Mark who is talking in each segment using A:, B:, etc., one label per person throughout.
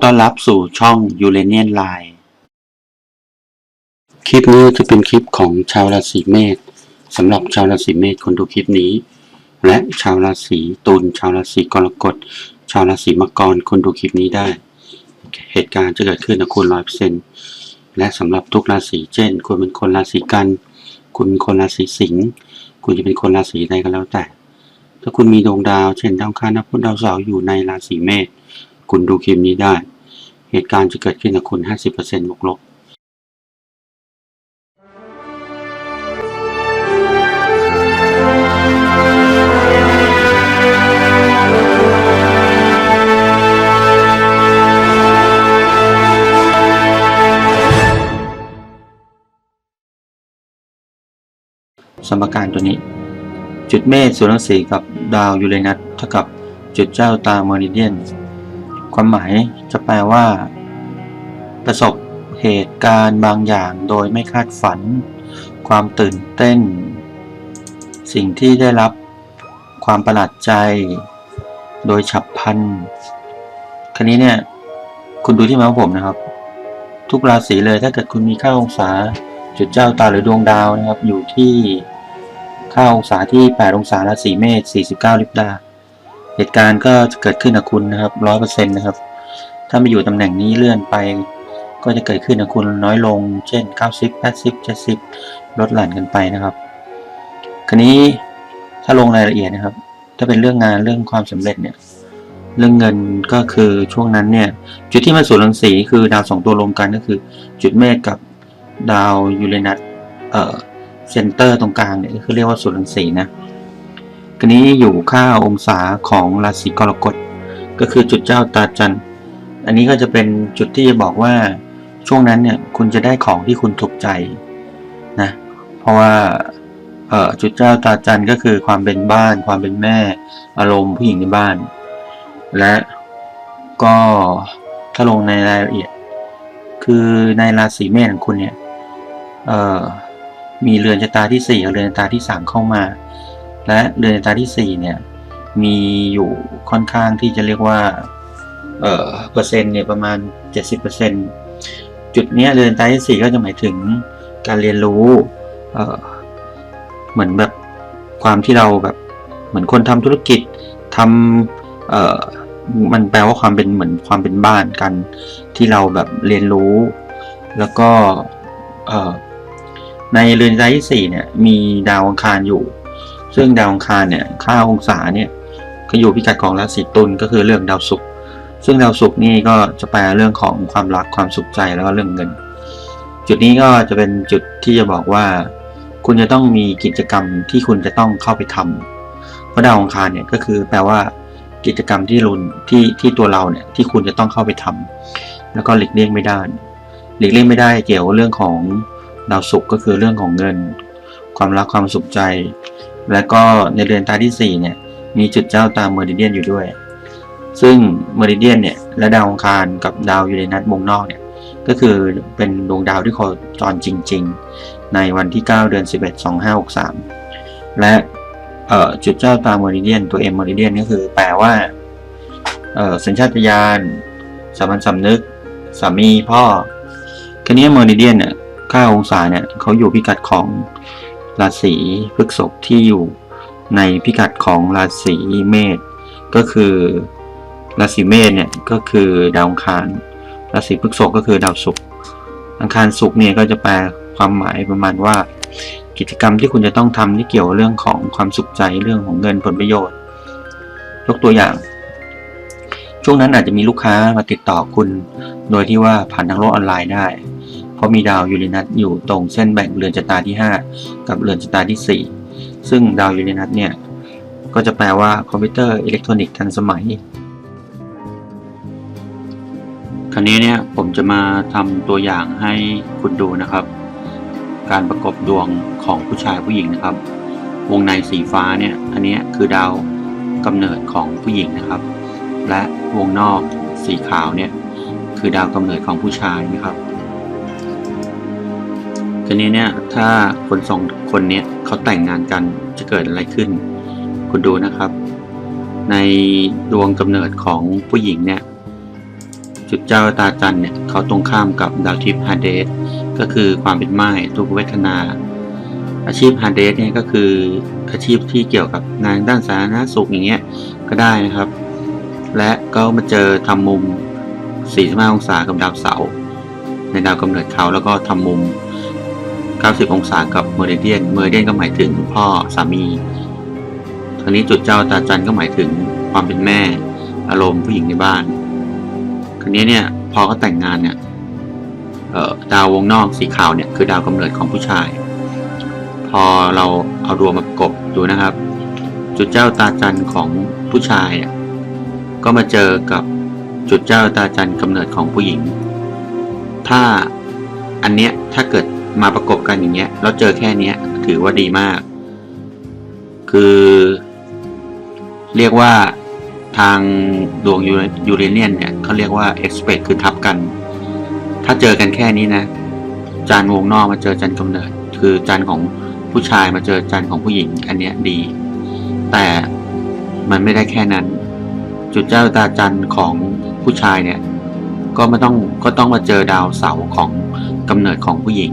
A: อต้อนรับสู่ช่อง u r a n i a n Line คลิปนี้จะเป็นคลิปของชาวราศีเมษสำหรับชาวราศีเมษคนดูคลิปนี้ และชาวราศีตุลชาวราศีกรกฎ ชาวราศีมังกรคนดูคลิปนี้ได้ เหตุการณ์จะเกิดขึ้นกับคุณร้อยเปอร์เซ็นต์และสำหรับทุกราศีเช่น คุณเป็นคนราศีกัน คุณเป็นคนราศีสิงห์คุณจะเป็นคนราศีใดก็แล้วแต่ ถ้าคุณมีดวงดาว เช่นดาวคารดาพุธดาวเสาร์อยู่ในราศีเมษคุณดูคลิปนี้ได้ เหตุการณ์จะเกิดขึ้นกับคุณ 50%บวกลบสมการตัวนี้ จุดเมษส่วนรังสีกับดาวยูเรนัสเท่ากับจุดเจ้าตาเมริเดียน ความหมายจะแปลว่า ประสบเหตุการณ์บางอย่างโดยไม่คาดฝัน ความตื่นเต้น สิ่งที่ได้รับ ความประหลาดใจ โดยฉับพลันคันนี้เนี่ย คุณดูที่มาของผมนะครับ ทุกราศีเลยถ้าเกิดคุณมีค่าองศาจุดเจ้าตาหรือดวงดาวนะครับ อยู่ที่ค่าองศาที่ 8 องศาราศีเมษ49 ลิบดา เหตุการณ์ก็จะเกิดขึ้นกับคุณนะครับร้อยเปอร์เซ็นต์นะครับ ถ้ามาอยู่ตำแหน่งนี้เลื่อนไป ก็จะเกิดขึ้นกับคุณน้อยลง เช่น 90 80 70 ลดหลั่นกันไปนะครับ คราวนี้ถ้าลงรายละเอียดนะครับ ถ้าเป็นเรื่องงานเรื่องความสำเร็จเนี่ย เรื่องเงินก็คือช่วงนั้นเนี่ย จุดที่มาสู่รังสีคือดาวสองตัวรวมกันก็คือ จุดเมษกับดาวยูเรนัสเอ่อเซนเตอร์ตรงกลางเนี่ยก็คือเรียกว่าส่รังสีนะ กรนี้อยู่ค่าองศาของราศีกรกฎก็คือจุดเจ้าตาจันทร์อันนี้ก็จะเป็นจุดที่จะบอกว่าช่วงนั้นเนี่ยคุณจะได้ของที่คุณถูกใจนะเพราะว่าจุดเจ้าตาจันทร์ก็คือความเป็นบ้าน ความเป็นแม่ อารมณ์ผู้หญิงในบ้าน และก็ถ้าลงในรายละเอียด คือในราศีเมษของคุณเนี่ยมีเรือนชะตาที่สี่กับเรือนชะตาที่สามเข้ามา และเรือนชะตาที่สี่เนี่ยมีอยู่ค่อนข้างที่จะเรียกว่าเอ่อเปอร์เซ็นต์เนี่ยประมาณเจ็ดสิบเปอร์เซ็นจุดนี้เรือนตาที่สี่ก็จะหมายถึงการเรียนรู้เอ่อเหมือนแบบความที่เราแบบเหมือนคนทำธุรกิจทำเอ่อมันแปลว่าความเป็นเหมือนความเป็นบ้านกัน ที่เราแบบเรียนรู้ แล้วก็เออในเรือนชะตาที่สี่เนี่ยมีดาวอังคารอยู่ ซึ่งดาวอังคารเนี่ยค่าองศาเนี่ยก็อยู่พิกัดของราศีตุลก็คือเรื่องดาวศุกร์ซึ่งดาวศุกร์นี่ก็จะแปลเรื่องของความรักความสุขใจแล้วก็เรื่องเงิน จุดนี้ก็จะเป็นจุดที่จะบอกว่า คุณจะต้องมีกิจกรรมที่คุณจะต้องเข้าไปทำเพราะดาวอังคารเนี่ยก็คือแปลว่ากิจกรรมที่รุนที่ที่ตัวเราเนี่ยที่คุณจะต้องเข้าไปทำแล้วก็หลีกเลี่ยงไม่ได้ หลีกเลี่ยงไม่ได้เกี่ยวกับเรื่องของดาวศุกร์ก็คือเรื่องของเงิน ความรักความสุขใจ และก็ในเรือนตาที่สี่เนี่ย มีจุดเจ้าตามเมอริเดียนอยู่ด้วย ซึ่งเมอริเดียนเนี่ย และดาวองคารกับดาวยูเรนัสวงนอกเนี่ย ก็คือเป็นดวงดาวที่โคจรจริง ๆ ในวันที่ 9 เดือน 11 2563 และจุดเจ้าตามเมอริเดียนตัวเอ็มเมอริเดียนก็คือแปลว่าสัญชาตญาณสามัญสำนึกสามีพ่อคันนี้เมอริเดียนเนี่ยค่าองศาเนี่ยเขาอยู่พิกัดของ ราศีพฤษภที่อยู่ในพิกัดของราศีเมษก็คือราศีเมษเนี่ยก็คือดาวอังคารราศีพฤษภก็คือดาวศุกร์อังคารศุกร์เนี่ยก็จะแปลความหมายประมาณว่า กิจกรรมที่คุณจะต้องทำที่เกี่ยวเรื่องของความสุขใจเรื่องของเงินผลประโยชน์ ยกตัวอย่าง ช่วงนั้นอาจจะมีลูกค้ามาติดต่อคุณ โดยที่ว่าผ่านทางโลกออนไลน์ได้ เพราะมีดาวยูเรนัสอยู่ตรงเส้นแบ่งเรือนชะตาที่ 5 กับเรือนชะตาที่ 4 ซึ่งดาวยูเรนัสเนี่ยก็จะแปลว่าคอมพิวเตอร์อิเล็กทรอนิกส์ทันสมัย คราวนี้เนี่ยผมจะมาทำตัวอย่างให้คุณดูนะครับ การประกบดวงของผู้ชายผู้หญิงนะครับ วงในสีฟ้าเนี่ยอันนี้คือดาวกำเนิดของผู้หญิงนะครับ และวงนอกสีขาวเนี่ยคือดาวกำเนิดของผู้ชายนะครับ ทีนี้เนี่ยถ้าคนสองคนเนี้ยเขาแต่งงานกันจะเกิดอะไรขึ้น คุณดูนะครับ ในดวงกำเนิดของผู้หญิงเนี่ยจุดเจ้าตาจันเนี่ยเขาตรงข้ามกับดาวทิพย์ฮาเดสก็คือความเป็นไม้ทุกเวทนา อาชีพฮาเดสเนี่ยก็คืออาชีพที่เกี่ยวกับงานด้านสาธารณสุขอย่างเงี้ยก็ได้นะครับ และก็มาเจอทำมุม 45 องศากับดาวเสาร์ในดาวกำเนิดเขาแล้วก็ทำมุม 90 องศากับเมอริเดียน เมอริเดียนก็หมายถึงพ่อสามีทางนี้จุดเจ้าตาจันก็หมายถึงความเป็นแม่ อารมณ์ผู้หญิงในบ้านคราวนี้เนี่ยพอเขาแต่งงานเนี่ยเออดาววงนอกสีขาวเนี่ยคือดาวกำเนิดของผู้ชาย พอเราเอาดวงมาประกบดูนะครับ จุดเจ้าตาจันของผู้ชายอะก็มาเจอกับจุดเจ้าตาจันกำเนิดของผู้หญิง ถ้าอันเนี้ยถ้าเกิด มาประกบกันอย่างเงี้ยแล้วเจอแค่เนี้ย ถือว่าดีมาก คือ เรียกว่าทางดวงยูเรเนียนเนี่ยเขาเรียกว่า expect คือทับกัน ถ้าเจอกันแค่นี้นะ จานวงนอกมาเจอจานกำเนิด คือจานของผู้ชายมาเจอจานของผู้หญิง อันเนี้ยดี แต่มันไม่ได้แค่นั้น จุดเจ้าตาจันของผู้ชายเนี่ย ก็ไม่ต้องก็ต้องมาเจอดาวเสาร์ของกำเนิดของผู้หญิง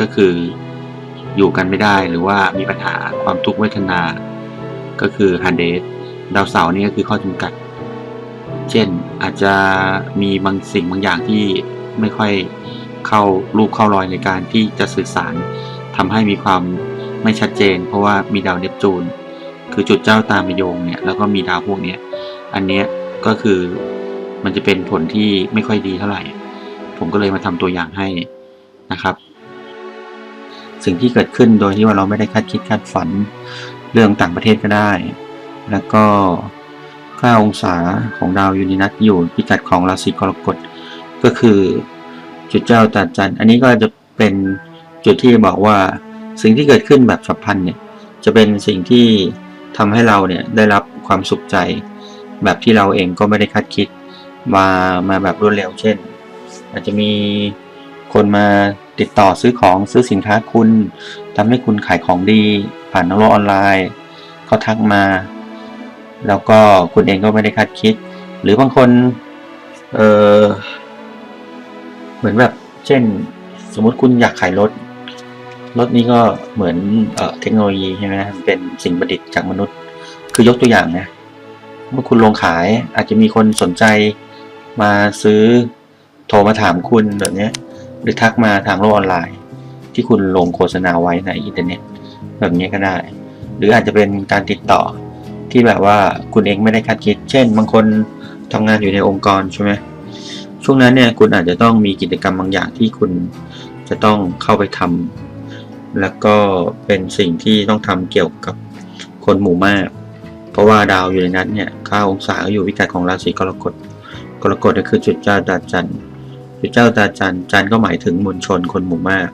A: ก็คืออยู่กันไม่ได้หรือว่ามีปัญหาความทุกข์เวทนา ก็คือฮันเดสดาวเสาร์นี่ก็คือข้อจำกัด เช่นอาจจะมีบางสิ่งบางอย่างที่ไม่ค่อยเข้ารูปเข้ารอยในการที่จะสื่อสารทำให้มีความไม่ชัดเจน เพราะว่ามีดาวเนปจูน คือจุดเจ้าตามมโยงเนี่ยแล้วก็มีดาวพวกเนี้ยอันเนี้ยก็คือมันจะเป็นผลที่ไม่ค่อยดีเท่าไหร่ ผมก็เลยมาทำตัวอย่างให้นะครับ สิ่งที่เกิดขึ้นโดยที่ว่าเราไม่ได้คาดคิดคาดฝันเรื่องต่างประเทศก็ได้ แล้วก็ค่าองศาของดาวยูนินัสอยู่พิกัดของราศีกรกฎก็คือจุดเจ้าตาจันอันนี้ก็จะเป็นจุดที่บอกว่าสิ่งที่เกิดขึ้นแบบฉับพลันเนี่ยจะเป็นสิ่งที่ทำให้เราเนี่ยได้รับความสุขใจ แบบที่เราเองก็ไม่ได้คาดคิดมามาแบบรวดเร็ว เช่น อาจจะมีคนมา ติดต่อซื้อของซื้อสินค้าคุณทำให้คุณขายของดี ผ่านโลกออนไลน์ เขาทักมา แล้วก็คุณเองก็ไม่ได้คาดคิด หรือบางคน เออเหมือนแบบ เช่น สมมติคุณอยากขายรถ รถนี้ก็เหมือนเออเทคโนโลยีใช่ไหมเป็นสิ่งประดิษฐ์จากมนุษย์ คือยกตัวอย่างนะเมื่อคุณลงขายอาจจะมีคนสนใจมาซื้อโทรมาถามคุณแบบนี้ หรือทักมาทางโลกออนไลน์ ที่คุณลงโฆษณาไว้ในอินเทอร์เน็ต แบบนี้ก็ได้ หรืออาจจะเป็นการติดต่อที่แบบว่าคุณเองไม่ได้คาดคิด เช่น บางคนทำงานอยู่ในองค์กรใช่ไหมช่วงนั้นเนี่ยคุณอาจจะต้องมีกิจกรรมบางอย่างที่คุณจะต้องเข้าไปทำแล้วก็เป็นสิ่งที่ต้องทำเกี่ยวกับคนหมู่มาก เพราะว่าดาวอยู่ในนั้นเนี่ยค่าองศาก็อยู่พิกัดของราศีกรกฎกรกฎก็คือจุดจ้าตาจันทร์ จุดเจ้าตาจันจันก็หมายถึงมวลชนคนหมู่มาก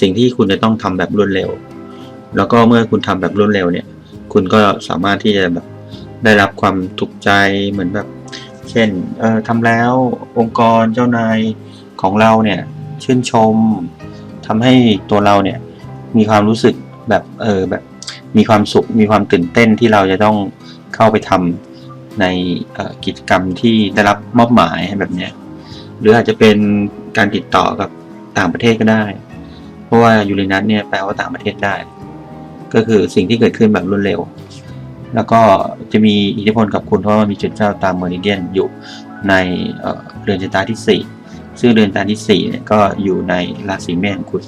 A: สิ่งที่คุณจะต้องทำแบบรวดเร็ว แล้วก็เมื่อคุณทำแบบรวดเร็วเนี่ย คุณก็สามารถที่จะแบบได้รับความถูกใจเหมือนแบบ เช่นเอ่อทำแล้วองค์กรเจ้านายของเราเนี่ยชื่นชมทำให้ตัวเราเนี่ยมีความรู้สึกแบบเออแบบมีความสุขมีความตื่นเต้นที่เราจะต้องเข้าไปทำในกิจกรรมที่ได้รับมอบหมายแบบเนี้ย หรืออาจจะเป็นการติดต่อกับต่างประเทศก็ได้ เพราะว่ายูเรนัสเนี่ยแปลว่าต่างประเทศได้ ก็คือสิ่งที่เกิดขึ้นแบบรวดเร็ว แล้วก็จะมีอิทธิพลกับคุณเพราะว่ามีจุดเจ้าตามเมอริเดียนอยู่ในเเรือนชะตาที่ 4 ซึ่งเรือนตาที่สี่เนี่ยก็อยู่ในราศีเมษของคุณ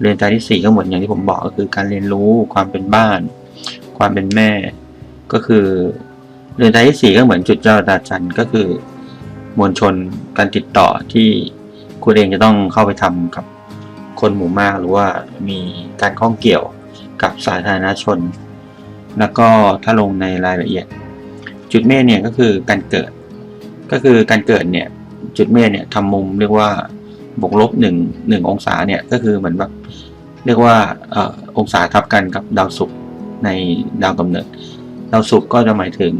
A: เรือนตาที่สี่ก็เหมือนอย่างที่ผมบอกก็คือการเรียนรู้ความเป็นบ้าน ความเป็นแม่ ก็คือเรือนตาที่สี่ก็เหมือนจุดเจ้าตาจันทร์ก็คือ มวลชนการติดต่อที่คุณเองจะต้องเข้าไปทำกับคนหมู่มากหรือว่ามีการข้องเกี่ยวกับสาธารณชน แล้วก็ถ้าลงในรายละเอียด จุดเมษเนี่ยก็คือการเกิด ก็คือการเกิดเนี่ยจุดเมษเนี่ยทำมุมเรียกว่าบวกลบหนึ่งหนึ่งองศาเนี่ยก็คือเหมือนแบบเรียกว่าอองศาทับกันกับดาวศุกร์ในดาวกำเนิด ดาวศุกร์ก็จะหมายถึง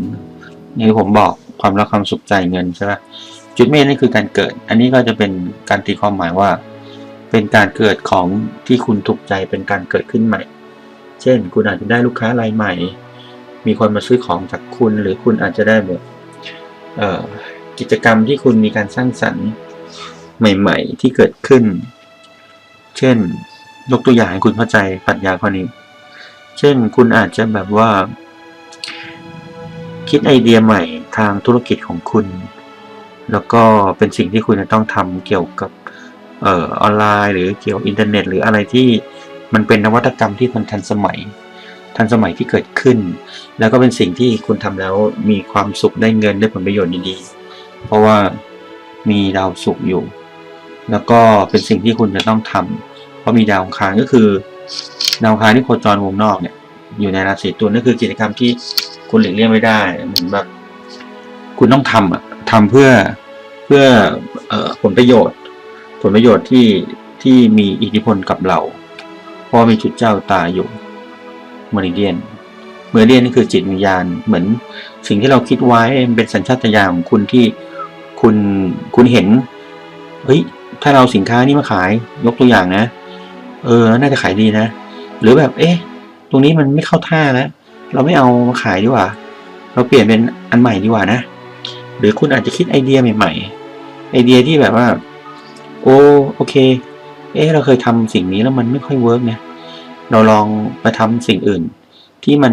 A: อย่างที่ผมบอก ความรักความสุขใจเงินใช่ไหมจุดเมษนี่คือการเกิด อันนี้ก็จะเป็นการตีความหมายว่า เป็นการเกิดของที่คุณถูกใจเป็นการเกิดขึ้นใหม่ เช่น คุณอาจจะได้ลูกค้ารายใหม่ มีคนมาซื้อของจากคุณ หรือคุณอาจจะได้แบบกิจกรรมที่คุณมีการสร้างสรรค์ใหม่ ๆ ที่เกิดขึ้น เช่น ยกตัวอย่างให้คุณเข้าใจปรัชญาข้อนี้ เช่น คุณอาจจะแบบว่า คิดไอเดียใหม่ ทางธุรกิจของคุณ แล้วก็เป็นสิ่งที่คุณจะต้องทำเกี่ยวกับเอ่อออนไลน์ หรือเกี่ยวอินเทอร์เน็ต หรืออะไรที่มันเป็นนวัตกรรมที่มันทันสมัย ทันสมัยที่เกิดขึ้น แล้วก็เป็นสิ่งที่คุณทำแล้วมีความสุขได้เงินได้ผลประโยชน์ดีๆ เพราะว่ามีดาวสุขอยู่ แล้วก็เป็นสิ่งที่คุณจะต้องทำเพราะมีดาวคารก็คือดาวคารที่โคจรวงนอกเนี่ยอยู่ในราศีตุลนั่นคือกิจกรรมที่คุณหลีกเลี่ยงไม่ได้เหมือนแบบ คุณต้องทำอะทำเพื่อเพื่ออผลประโยชน์ ผลประโยชน์ที่ที่มีอิทธิพลกับเรา เพราะมีจุดเจ้าตาอยู่มริเดียนเมริเดียนนี่คือจิตวิญญาณเหมือนสิ่งที่เราคิดไว้เป็นสัญชาตญาณของคุณที่คุณคุณเห็นเฮ้ยถ้าเราสินค้านี้มาขายยกตัวอย่างนะ เออ น่าจะขายดีนะ หรือแบบ เอ๊ะ ตรงนี้มันไม่เข้าท่าแล้วเราไม่เอามาขายดีกว่า เราเปลี่ยนเป็นอันใหม่ดีกว่านะ หรือคุณอาจจะคิดไอเดียใหม่ ๆ ไอเดียที่แบบว่า โอ้โอเค เอ๊ะเราเคยทำสิ่งนี้แล้วมันไม่ค่อยเวิร์กนะเราลองไปทำสิ่งอื่น ที่มัน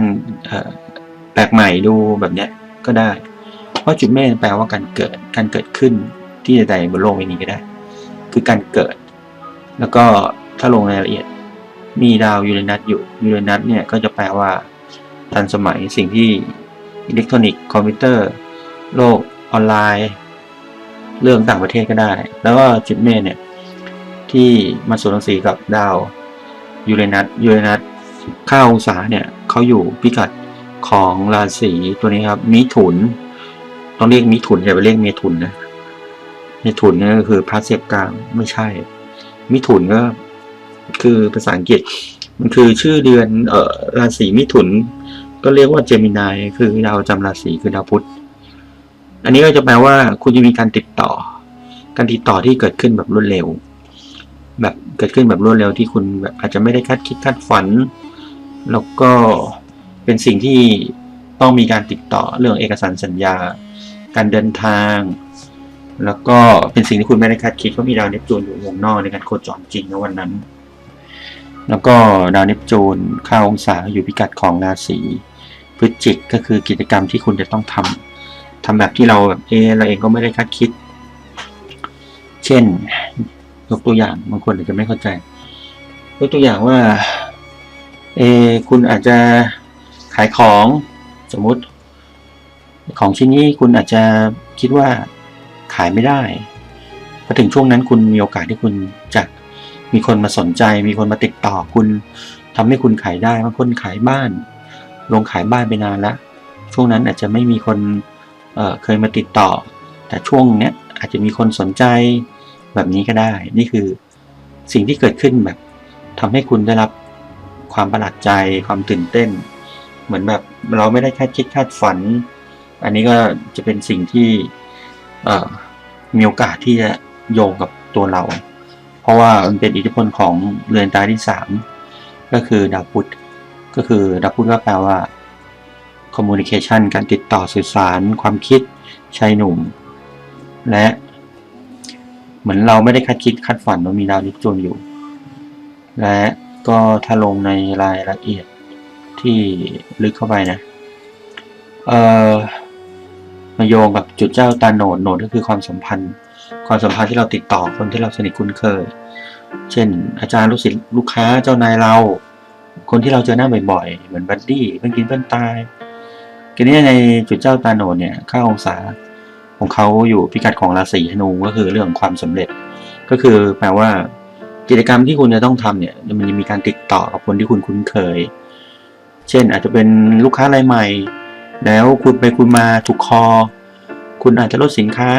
A: แปลกใหม่ดูแบบเนี้ยก็ได้ เพราะจุดเมษแปลว่าการเกิดการเกิดขึ้นที่ใดบนโลกใบนี้ก็ได้ คือการเกิด แล้วก็ถ้าลงรายละเอียดมีดาวยูเรนัสอยู่ยูเรนัสเนี่ยก็จะแปลว่าทันสมัยสิ่งที่อิเล็กทรอนิกส์คอมพิวเตอร์ โลก ออนไลน์ เรื่องต่างประเทศก็ได้ แล้วก็จุดเมษเนี่ย ที่มาสวนรังสีกับดาวยูเรนัสยูเรนัสค่าองศาเนี่ยเขาอยู่พิกัดของราศีตัวนี้ครับ มิถุน ต้องเรียกมิถุนอย่าไปเรียกเมถุนนะเมถุนเนี่ยก็คือพระเสียบกลางไม่ใช่ มิถุนก็คือภาษาอังกฤษ มันคือชื่อเดือนเอ่อราศีมิถุน ก็เรียกว่าเจมินายคือดาวจำราศีคือดาวพุธ อันนี้ก็จะแปลว่าคุณจะมีการติดต่อ การติดต่อที่เกิดขึ้นแบบรวดเร็ว แบบเกิดขึ้นแบบรวดเร็วที่คุณแบบอาจจะไม่ได้คาดคิดคาดฝัน แล้วก็เป็นสิ่งที่ต้องมีการติดต่อเรื่องเอกสารสัญญา การเดินทาง แล้วก็เป็นสิ่งที่คุณไม่ได้คาดคิดว่ามีดาวเนปจูนอยู่วงนอกในการโคจรจริงในวันนั้น แล้วก็ดาวเนปจูนเข้าองศาอยู่พิกัดของราศีพฤศจิกก็คือกิจกรรมที่คุณจะต้องทำ ทำแบบที่เราแบบเออเราเองก็ไม่ได้คาดคิด เช่น ยกตัวอย่างบางคนอาจจะไม่เข้าใจ ยกตัวอย่างว่า เออคุณอาจจะขายของสมมุติ ของชิ้นนี้คุณอาจจะคิดว่าขายไม่ได้พอถึงช่วงนั้นคุณมีโอกาสที่คุณจะมีคนมาสนใจ มีคนมาติดต่อคุณทำให้คุณขายได้บางคนขายบ้าน ลงขายบ้านไปนานล้วช่วงนั้นอาจจะไม่มีคน เคยมาติดต่อ แต่ช่วงเนี้ยอาจจะมีคนสนใจแบบนี้ก็ได้ นี่คือสิ่งที่เกิดขึ้นแบบทำให้คุณได้รับความประหลาดใจ ความตื่นเต้น เหมือนแบบเราไม่ได้คาดคิดคาดฝัน อันนี้ก็จะเป็นสิ่งที่เมีโอกาสที่จะโยงกับตัวเรา เพราะว่ามันเป็นอิทธิพลของเรือนตาที่สามก็คือดาวพุธก็คือดาวพุธก็แปลว่า communication การติดต่อสื่อสารความคิดชายหนุ่ม และ เหมือนเราไม่ได้คาดคิดคาดฝันว่ามีดาวนิปจูนอยู่ และก็ถ้าลงในรายละเอียดที่ลึกเข้าไปนะ เอ่อมาโยงกับจุดเจ้าตาโหนดโหนดก็คือความสัมพันธ์ ความสัมพันธ์ที่เราติดต่อคนที่เราสนิทคุ้นเคย เช่น อาจารย์ลูกศิษย์ลูกค้าเจ้านายเรา คนที่เราเจอหน้าบ่อยๆ เหมือนบัดดี้เพื่อนกินเพื่อนตาย ทีนี้ในจุดเจ้าตาโนดเนี่ยค่าองศาของเขาอยู่พิกัดของราศีธนูก็คือเรื่องความสำเร็จ ก็คือแปลว่ากิจกรรมที่คุณจะต้องทำเนี่ยมันจะมีการติดต่อกับคนที่คุณคุ้นเคย เช่นอาจจะเป็นลูกค้ารายใหม่ แล้วคุณไปคุณมาถูกคอ คุณอาจจะลดสินค้า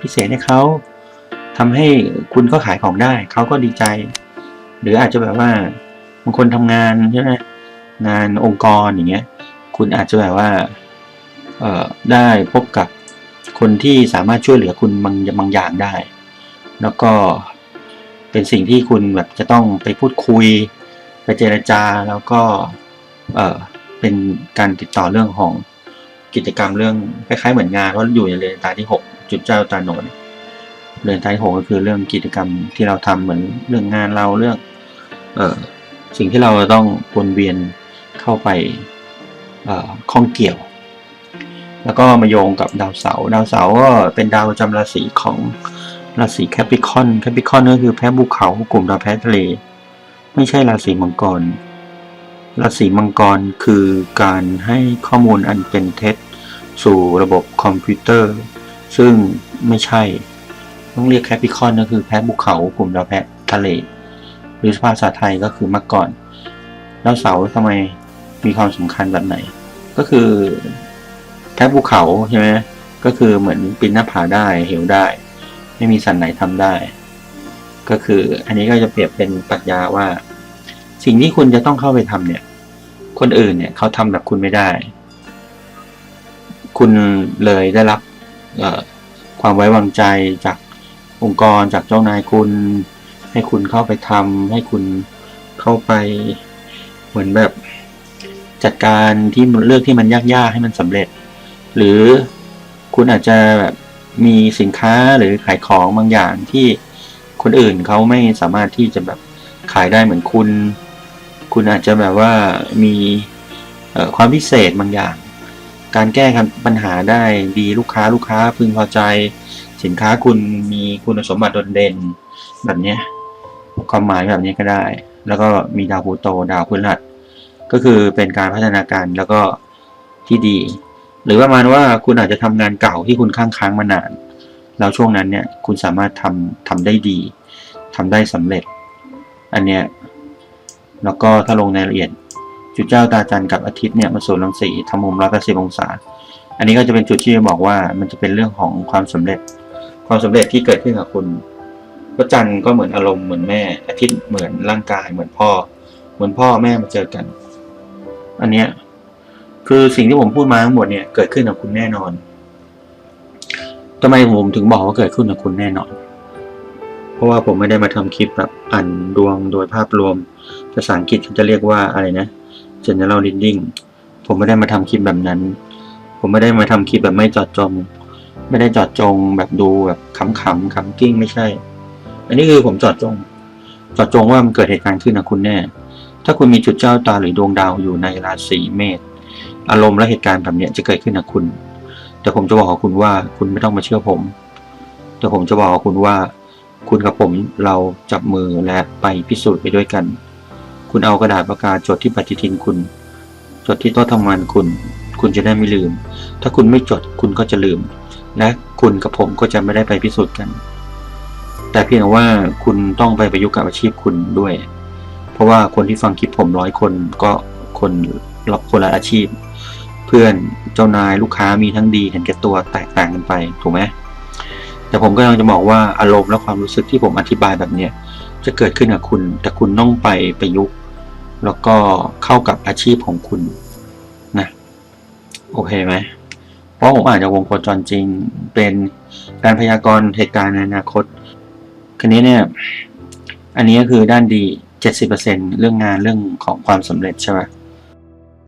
A: พิเศษให้เขาทำให้คุณก็ขายของได้เขาก็ดีใจ หรืออาจจะแบบว่าบางคนทำงานใช่ไหมงานองค์กรอย่างเงี้ย คุณอาจจะแบบว่า ได้พบกับคนที่สามารถช่วยเหลือคุณบางบางอย่างได้ แล้วก็เป็นสิ่งที่คุณแบบจะต้องไปพูดคุย ไปเจรจาแล้วก็เออเป็นการติดต่อเรื่องของกิจกรรมเรื่องคล้ายๆเหมือนงานเพราะอยู่ในเรือนตาที่หกจุดเจ้าตาโหนเรือนตาที่หกก็คือเรื่องกิจกรรมที่เราทำเหมือนเรื่องงานเราเรื่องเออสิ่งที่เราต้องวนเวียนเข้าไปเออข้องเกี่ยว แล้วก็มาโยงกับดาวเสาร์ดาวเสาร์ก็เป็นดาวประจำราศีของราศีแคปิคอนแคปิคอนก็คือแพ้ภูเขากลุ่มดาวแพ้ทะเล ไม่ใช่ราศีมังกร ราศีมังกรคือการให้ข้อมูลอันเป็นเท็จ สู่ระบบคอมพิวเตอร์ ซึ่งไม่ใช่ ต้องเรียกแคปิคอนก็คือแพ้ภูเขากลุ่มดาวแพ้ทะเล หรือภาษาไทยก็คือมักก่อนดาวเสาร์ทำไมมีความสำคัญแบบไหน ก็คือ แพ้ภูเขาใช่ไหมก็คือเหมือนปีนหน้าผาได้เหวได้ ไม่มีสันไหนทำได้ ก็คืออันนี้ก็จะเปรียบเป็นปรัชญาว่า สิ่งที่คุณจะต้องเข้าไปทำเนี่ย คนอื่นเนี่ยเขาทำแบบคุณไม่ได้ คุณเลยได้รับความไว้วางใจจากองค์กรจากเจ้านายคุณ ให้คุณเข้าไปทำให้คุณเข้าไปเหมือนแบบจัดการที่เลือกที่มันยากๆให้มันสำเร็จ หรือคุณอาจจะแบบมีสินค้าหรือขายของบางอย่างที่คนอื่นเขาไม่สามารถที่จะแบบขายได้เหมือนคุณ คุณอาจจะแบบว่ามีความพิเศษบางอย่าง การแก้ปัญหาได้ดีลูกค้าลูกค้าพึงพอใจ สินค้าคุณมีคุณสมบัติโดดเด่นแบบนี้ความหมายแบบนี้ก็ได้ แล้วก็มีดาวพูโตดาวพฤหัสก็คือเป็นการพัฒนาการแล้วก็ที่ดี หรือประมาณว่าคุณอาจจะทำงานเก่าที่คุณค้างค้างมานาน แล้วช่วงนั้นเนี่ยคุณสามารถทำทำได้ดีทำได้สำเร็จ อันเนี้ยแล้วก็ถ้าลงในละเอียด จุดเจ้าตาจันทร์กับอาทิตย์เนี่ยมาสู่รังสีทำมุมร้อยแปดสิบองศา อันนี้ก็จะเป็นจุดที่จะบอกว่ามันจะเป็นเรื่องของความสำเร็จ ความสำเร็จที่เกิดขึ้นกับคุณพระจันทร์ก็เหมือนอารมณ์เหมือนแม่ อาทิตย์เหมือนร่างกายเหมือนพ่อ เหมือนพ่อแม่มาเจอกัน อันเนี้ย คือสิ่งที่ผมพูดมาทั้งหมดเนี่ยเกิดขึ้นกับคุณแน่นอนทำไมผมถึงบอกว่าเกิดขึ้นกับคุณแน่นอน เพราะว่าผมไม่ได้มาทำคลิปแบบอ่านดวงโดยภาพรวม ภาษาอังกฤษเขาจะเรียกว่าอะไรนะ general reading ผมไม่ได้มาทำคลิปแบบนั้น ผมไม่ได้มาทำคลิปแบบไม่จอดจง ไม่ได้จอดจงแบบดูแบบขำๆขำกิ้งไม่ใช่ อันนี้คือผมจอดจง จอดจงว่ามันเกิดเหตุการณ์ขึ้นกับคุณแน่ ถ้าคุณมีจุดเจ้าตาหรือดวงดาวอยู่ในราศีเมษ อารมณ์และเหตุการณ์แบบนี้จะเกิดขึ้นกับคุณ แต่ผมจะบอกกับคุณว่าคุณไม่ต้องมาเชื่อผม แต่ผมจะบอกกับคุณว่า คุณกับผมเราจับมือและไปพิสูจน์ไปด้วยกัน คุณเอากระดาษปากกาจดที่ปฏิทินคุณ จดที่โต๊ะทำงานคุณ คุณจะได้ไม่ลืม ถ้าคุณไม่จดคุณก็จะลืม และคุณกับผมก็จะไม่ได้ไปพิสูจน์กัน แต่เพียงว่าคุณต้องไปประยุกต์กับอาชีพคุณด้วย เพราะว่าคนที่ฟังคลิปผมร้อยคนก็คนรับคนละอาชีพ พื่อนเจ้านายลูกค้ามีทั้งดีเห็นแก่ตัวแตกต่างกันไปถูกไหมแต่ผมก็กำลังจะบอกว่าอารมณ์และความรู้สึกที่ผมอธิบายแบบเนี้ยจะเกิดขึ้นกับคุณ แต่คุณต้องไปประยุกต์แล้วก็เข้ากับอาชีพของคุณนะโอเคไหมเพราะผมอ่านจากวงโคจรจริงเป็นการพยากรณ์เหตุการณ์ในอนาคตคันนี้เนี่ยอันนี้ก็คือด้านดี 70%เรื่องงานเรื่องของความสำเร็จใช่ไหม